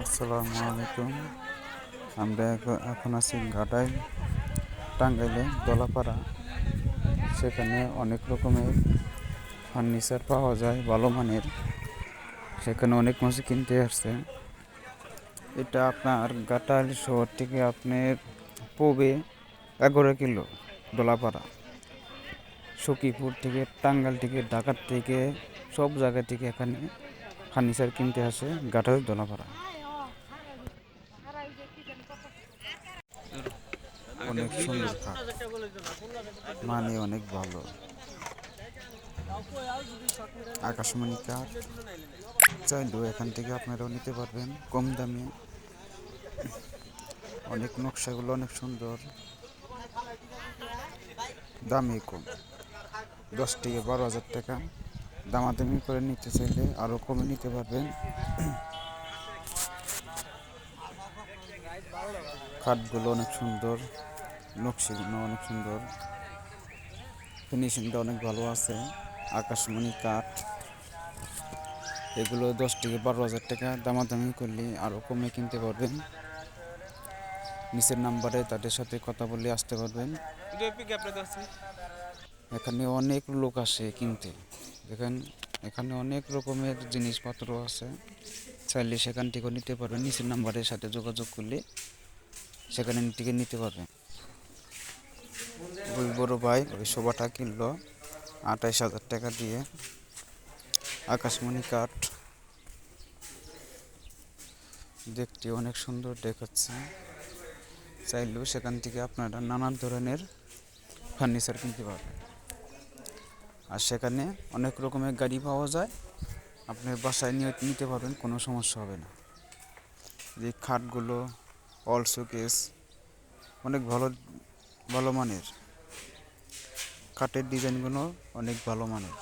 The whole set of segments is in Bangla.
আসসালামু আলাইকুম। আমরা এখন- আছি ঘাটাইল টাঙ্গাইলে, দোলাপাড়া। সেখানে অনেক রকমের ফার্নিচার পাওয়া যায়, ভালো মানের। সেখানে অনেক মানুষ কিনতে আসছে। এটা আপনার ঘাটাইল শহর থেকে আপনার পবে এগারো কিলো দোলাপাড়া। সখীপুর থেকে, টাঙ্গাইল থেকে, ঢাকার থেকে, সব জায়গা থেকে এখানে ফার্নিচার কিনতে আসে ঘাটাইল দলাপাড়া। অনেক সুন্দর খাট মানে অনেক ভালো। আকাশমণি কাঠ চাইলেও এখান থেকে আপনারাও নিতে পারবেন কম দামে। অনেক নকশাগুলো অনেক সুন্দর। দামে কম। দশ থেকে বারো হাজার টাকা। দামাদামি করে নিতে চাইলে আরও কমে নিতে পারবেন। খাটগুলো অনেক সুন্দর। নকশিগুলো অনেক সুন্দর। ফিনিশিংটা অনেক ভালো আছে। আকাশমণি কাঠ। এগুলো দশ থেকে বারো হাজার টাকা দামাদামি করলে আরও কমে কিনতে পারবেন। নিচের নাম্বারে তাদের সাথে কথা বলে আসতে পারবেন। এখানে অনেক লোক আসে কিনতে। দেখেন, এখানে অনেক রকমের জিনিসপত্র আছে। চাইলে সেখান থেকে নিতে পারবেন। নিচের নাম্বারের সাথে যোগাযোগ করলে সেখানে থেকে নিতে পারবেন। ওই বড় ভাই ওই সোফাটা কিনলো আঠাইশ হাজার টাকা দিয়ে। আকাশমণি কাঠ। দেখতে অনেক সুন্দর দেখাচ্ছে। চাইলেও সেখান থেকে আপনারা নানান ধরনের ফার্নিচার কিনতে পারবেন। আর সেখানে অনেক রকমের গাড়ি পাওয়া যায়। আপনার বাসায় নিয়ে নিতে পারবেন, কোনো সমস্যা হবে না। যে খাটগুলো অল শোকেস, অনেক ভালো ভালো মানের। কাঠের ডিজাইনগুলো অনেক ভালো মানের।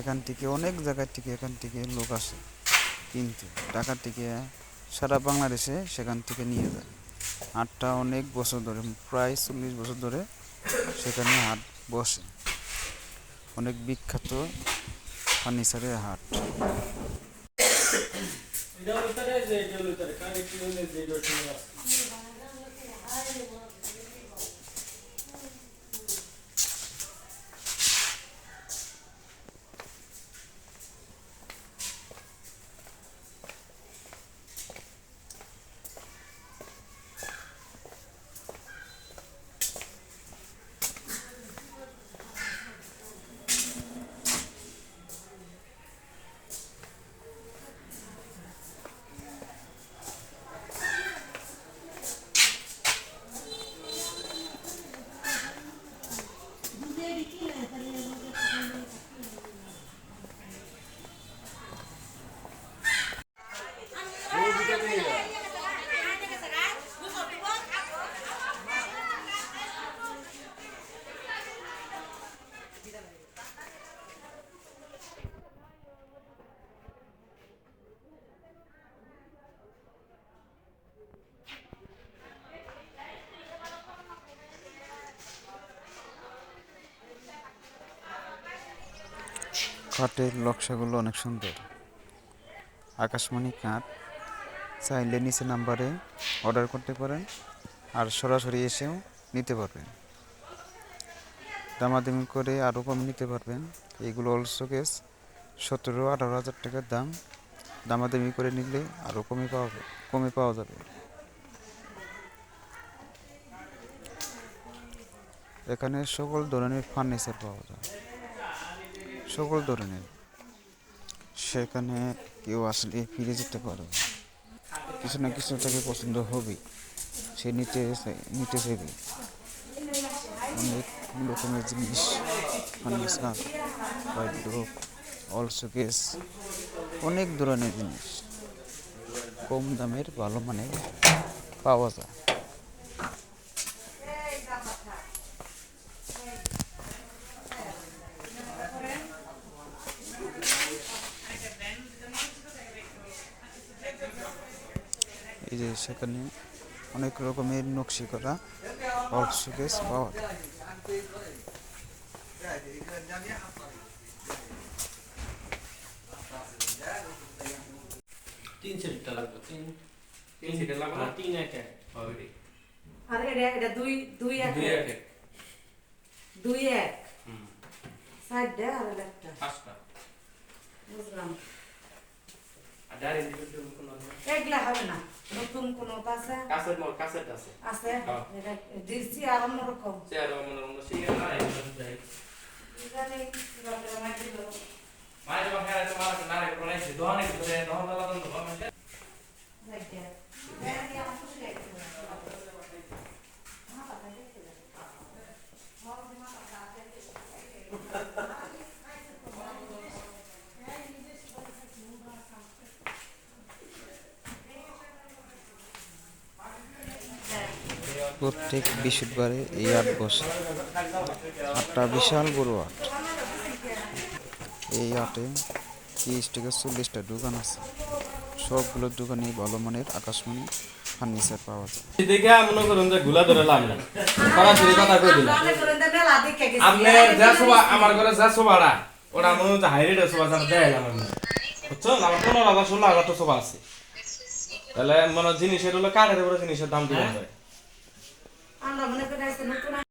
এখান থেকে, অনেক জায়গার থেকে এখান থেকে লোক আসে কিনতে। ঢাকা থেকে সারা বাংলাদেশে সেখান থেকে নিয়ে যায়। হাটটা অনেক বছর ধরে, প্রায় চল্লিশ বছর ধরে সেখানে হাট বসে। অনেক বিখ্যাত ফার্নিচারের হাট। Jadi, gila. কাঠের নকশাগুলো অনেক সুন্দর। আকাশমণি কাঠ, চাইলে নিচে নাম্বারে অর্ডার করতে পারেন আর সরাসরি এসেও নিতে পারবেন। দামাদামি করে আরও কম নিতে পারবেন। এইগুলো অলসো কেস সতেরো, আঠারো হাজার টাকার দাম। দামাদামি করে নিলে আরও কমে পাওয়া কমে পাওয়া যাবে। এখানে সকল ধরনের ফার্নিচার পাওয়া যায়। সকল ধরনের। সেখানে কেউ আসলে ফিরে যেতে পারে। কিছু না কিছু তাকে পছন্দ হবে। সে নিতে নিতে চাইবে। অনেক রকমের জিনিস অলসো কেস অনেক ধরনের জিনিস। কম দামের ভালো মানের পাওয়া যায়। এই যে সেখানে অনেক রকমের নকশি করা অল্প সুকেস পাওয়া যায়। তিন সিটটা লাগবে তিন তিন সিটের লাগবে না? তিন এক এক অলরেডি আর এটা এটা দুই দুই এক দুই এক এক। দুই এক। হুম। সাইডটা আর একটা। পাঁচটা। বুঝলাম আর ডাইরেক্ট ইন্ডিভিজুয়াল কোন আছে এগুলা হবে না। নতুন কোন আছে? মোর কাসেট আছে। আছে। এটা আর অন্যরকম। চেয়ার সিঙ্গেল না এটা যাই জানি কীভাবে মাইকে দেবো। মায়ের বাবা হ্যাঁ তোমার না রে কোন আছে দোহানে ভিতরে দহন দলা দন দহন মানে দেখে। হ্যাঁ, আমি আমার খুশি লাগছে। মা বাবা দেখতে যাবে। মা বাবা দেখতে যাবে। প্রত্যেক বৃহস্পতিবারে এই হাট বসে হাটটা বিশাল বড় হাট এই হাটে তিরিশ থেকে চল্লিশটা দোকান আছে। সবগুলোর দোকানে ভালো মানের আকাশমণি ফার্নিচার পাওয়া যায়। দেখে মনে করুন যে গুলা ধরে লাভ নাই। যা আমার ঘরে যা সোবাটা ওটা মনে হচ্ছে হাই সোবা যারা আমি বুঝছ? আমার পনেরো হাজার ষোলো হাজার তো সোবা আছে। তাহলে মনে জিনিসের হলো কাঠের উপরে জিনিসের দাম দিবেন যায় আমরা মনে করে আসছে নতুন